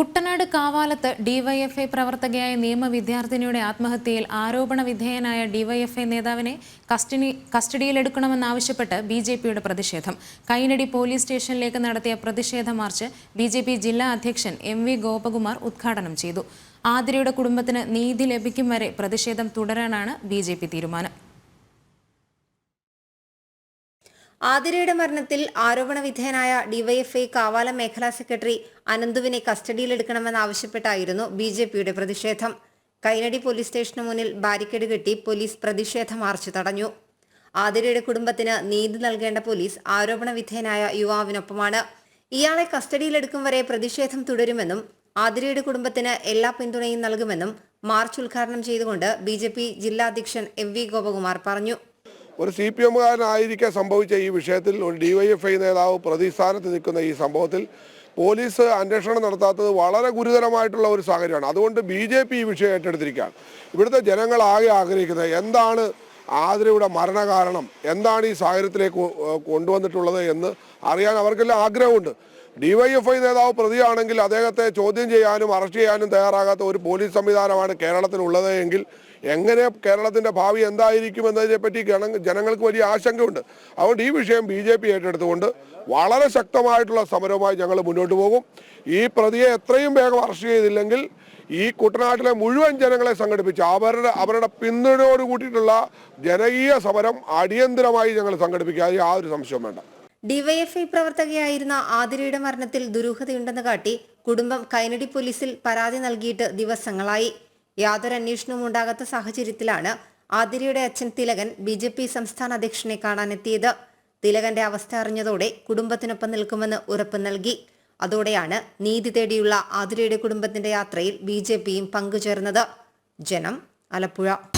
കുട്ടനാട് കാവാലത്ത് DYFI പ്രവർത്തകയായ നിയമ വിദ്യാർത്ഥിനിയുടെ ആത്മഹത്യയിൽ ആരോപണ വിധേയനായ ഡിവൈഎഫ്ഐ നേതാവിനെ കസ്റ്റഡി കസ്റ്റഡിയിലെടുക്കണമെന്നാവശ്യപ്പെട്ട് ബി ജെ പിയുടെ പ്രതിഷേധം. കൈനടി പോലീസ് സ്റ്റേഷനിലേക്ക് നടത്തിയ പ്രതിഷേധ മാർച്ച് ബി ജെ പി ജില്ലാ അധ്യക്ഷൻ എം വി ഗോപകുമാർ ഉദ്ഘാടനം ചെയ്തു. ആതിരയുടെ കുടുംബത്തിന് നീതി ലഭിക്കും വരെ പ്രതിഷേധം തുടരാനാണ് ബി തീരുമാനം. ആതിരയുടെ മരണത്തിൽ ആരോപണ വിധേയനായ ഡിവൈഎഫ്ഐ കാവാല മേഖലാ സെക്രട്ടറി അനന്തുവിനെ കസ്റ്റഡിയിലെടുക്കണമെന്നാവശ്യപ്പെട്ടായിരുന്നു ബി ജെ പിയുടെ പ്രതിഷേധം. കൈനടി പോലീസ് സ്റ്റേഷന് മുന്നിൽ ബാരിക്കേഡ് കെട്ടി പോലീസ് പ്രതിഷേധ മാർച്ച് തടഞ്ഞു. ആതിരയുടെ കുടുംബത്തിന് നീതി നൽകേണ്ട പോലീസ് ആരോപണ വിധേയനായ യുവാവിനൊപ്പമാണ്. ഇയാളെ കസ്റ്റഡിയിലെടുക്കും വരെ പ്രതിഷേധം തുടരുമെന്നും ആതിരയുടെ കുടുംബത്തിന് എല്ലാ പിന്തുണയും നൽകുമെന്നും മാർച്ച് ഉദ്ഘാടനം ചെയ്തുകൊണ്ട് ബി ജില്ലാ അധ്യക്ഷൻ എം വി ഗോപകുമാർ പറഞ്ഞു. ഒരു സി പി എമ്മുകാരനായിരിക്കെ സംഭവിച്ച ഈ വിഷയത്തിൽ ഒരു ഡിവൈഎഫ്ഐ നേതാവ് പ്രതിസ്ഥാനത്ത് നിൽക്കുന്ന ഈ സംഭവത്തിൽ പോലീസ് അന്വേഷണം നടത്താത്തത് വളരെ ഗുരുതരമായിട്ടുള്ള ഒരു സാഹചര്യമാണ്. അതുകൊണ്ട് ബി ജെ പി ഈ വിഷയം ഏറ്റെടുത്തിരിക്കുകയാണ്. ഇവിടുത്തെ ജനങ്ങൾ ആകെ ആഗ്രഹിക്കുന്നത് എന്താണ് ആതിരയുടെ മരണകാരണം? എന്താണ് ഈ സാഹചര്യത്തിലേക്ക് കൊണ്ടുവന്നിട്ടുള്ളത് എന്ന് അറിയാൻ അവർക്കെല്ലാം ആഗ്രഹമുണ്ട്. ഡിവൈഎഫ്ഐ നേതാവ് പ്രതിയാണെങ്കിൽ അദ്ദേഹത്തെ ചോദ്യം ചെയ്യാനും അറസ്റ്റ് ചെയ്യാനും തയ്യാറാകാത്ത ഒരു പോലീസ് സംവിധാനമാണ് കേരളത്തിലുള്ളത് എങ്കിൽ എങ്ങനെ കേരളത്തിന്റെ ഭാവി എന്തായിരിക്കും എന്നതിനെപ്പറ്റി ജനങ്ങൾക്ക് വലിയ ആശങ്കയുണ്ട്. അതുകൊണ്ട് ഈ വിഷയം ബി ജെ പി ഏറ്റെടുത്തുകൊണ്ട് വളരെ ശക്തമായിട്ടുള്ള സമരവുമായി ഞങ്ങൾ മുന്നോട്ട് പോകും. ഈ പ്രതിയെ എത്രയും വേഗം അറസ്റ്റ് ചെയ്തില്ലെങ്കിൽ ഈ കുട്ടനാട്ടിലെ മുഴുവൻ ജനങ്ങളെ സംഘടിപ്പിച്ച് അവരുടെ അവരുടെ പിന്തുണയോട് കൂട്ടിയിട്ടുള്ള ജനകീയ സമരം അടിയന്തരമായി ഞങ്ങൾ സംഘടിപ്പിക്കുക. ആ യാതൊരു സംശയവും വേണ്ട. ഡിവൈഎഫ്ഐ പ്രവർത്തകയായിരുന്ന ആതിരയുടെ മരണത്തിൽ ദുരൂഹതയുണ്ടെന്ന് കാട്ടി കുടുംബം കൈനടി പോലീസിൽ പരാതി നൽകിയിട്ട് ദിവസങ്ങളായി. യാതൊരു അന്വേഷണവും ഉണ്ടാകാത്ത സാഹചര്യത്തിലാണ് ആതിരയുടെ അച്ഛൻ തിലകൻ ബി ജെ പി സംസ്ഥാന അധ്യക്ഷനെ കാണാനെത്തിയത്. തിലകന്റെ അവസ്ഥ അറിഞ്ഞതോടെ കുടുംബത്തിനൊപ്പം നിൽക്കുമെന്ന് ഉറപ്പ് നൽകി. അതോടെയാണ് നീതി തേടിയുള്ള ആതിരയുടെ കുടുംബത്തിന്റെ യാത്രയിൽ ബി ജെ പിയും പങ്കുചേർന്നത്. ജനം ആലപ്പുഴ.